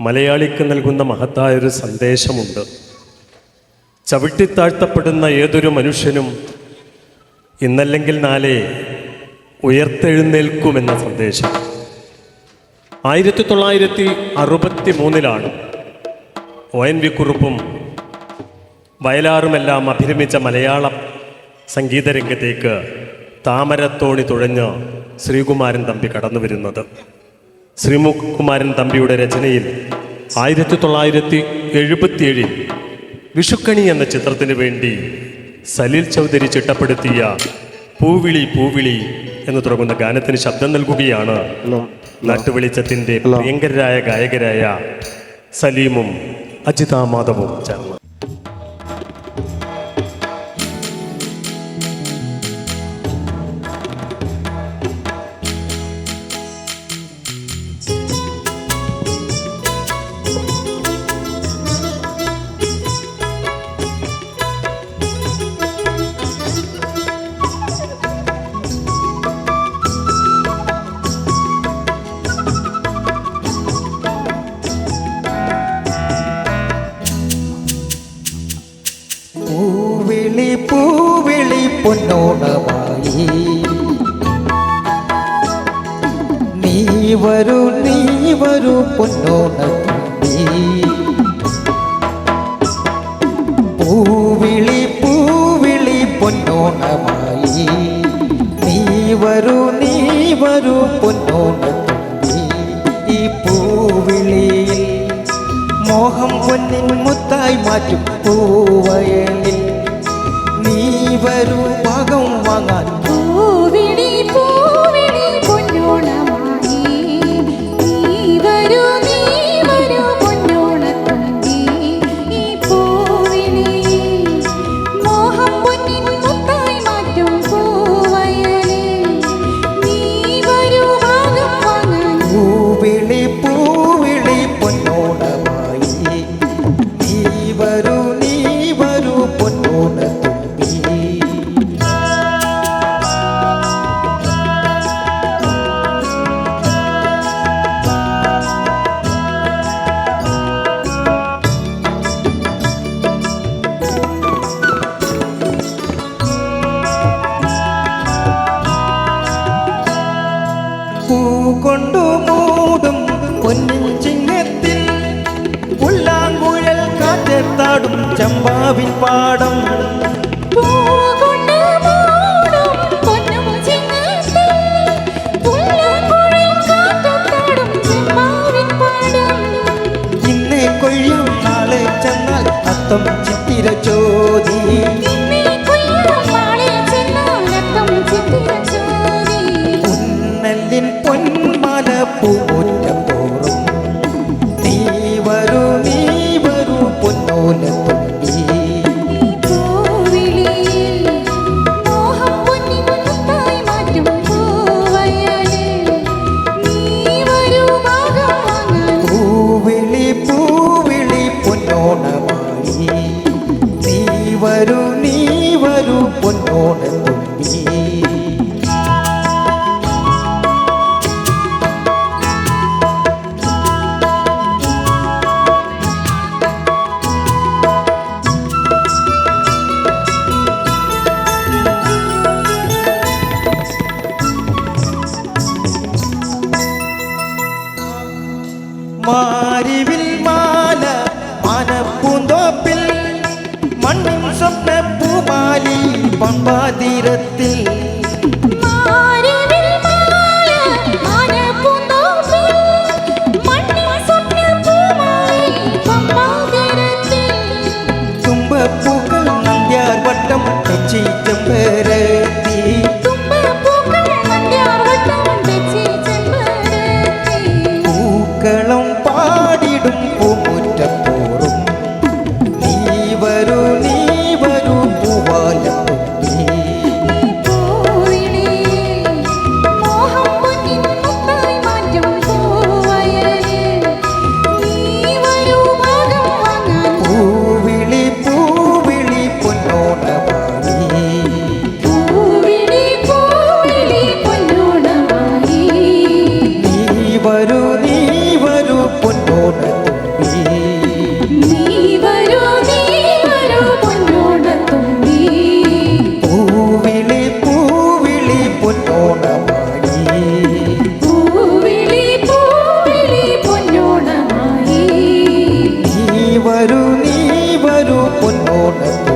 മലയാളിക്ക് നൽകുന്ന മഹത്തായൊരു സന്ദേശമുണ്ട്. ചവിട്ടിത്താഴ്ത്തപ്പെടുന്ന ഏതൊരു മനുഷ്യനും ഇന്നല്ലെങ്കിൽ നാളെ ഉയർത്തെഴുന്നേൽക്കുമെന്ന സന്ദേശം. ആയിരത്തി തൊള്ളായിരത്തി അറുപത്തി മൂന്നിലാണ് ഒ എൻ വി കുറുപ്പും വയലാറുമെല്ലാം അഭിരമിച്ച മലയാള സംഗീതരംഗത്തേക്ക് താമരത്തോണി തുഴഞ്ഞ് ശ്രീകുമാരൻ തമ്പി കടന്നു വരുന്നത് ശ്രീമുഖകുമാരൻ തമ്പിയുടെ രചനയിൽ ആയിരത്തി തൊള്ളായിരത്തി എഴുപത്തിയേഴിൽ വിഷുക്കണി എന്ന ചിത്രത്തിന് വേണ്ടി സലീൽ ചൗധരി ചിട്ടപ്പെടുത്തിയ പൂവിളി പൂവിളി എന്ന് തുടങ്ങുന്ന ഗാനത്തിന് ശബ്ദം നൽകുകയാണ് നാട്ടുവെളിച്ചത്തിന്റെ പ്രിയങ്കരായ ഗായകരായ സലീമും അജിതാ മാധവും ചേർന്ന്. പൊന്നോണമായി. നീ വരൂ നീ വരൂ പൊന്നോണമായി. പൂവിളി പൂവിളി പൊന്നോണമായി. നീ വരൂ നീ വരൂ പൊന്നോണമായി. ഈ പൂവിളിയിൽ മോഹം പൊന്നിൻ മുത്തായി മാറ്റും പൂവയലിൽ mawangan കാറ്റത്താടും ചമ്പാവിൻ പാടം. ഇന്നേ കൊയ്യും നാളെ ചെന്നാൽ അത്തം ചിത്തിര ചോദി ഉന്നല്ലിൻ പൊന്മാല പൂമുറ്റം വരൂ പൊന്നോണ തുമ്പി മാരിവിൽ பண்பாதிரத்தில் Lord.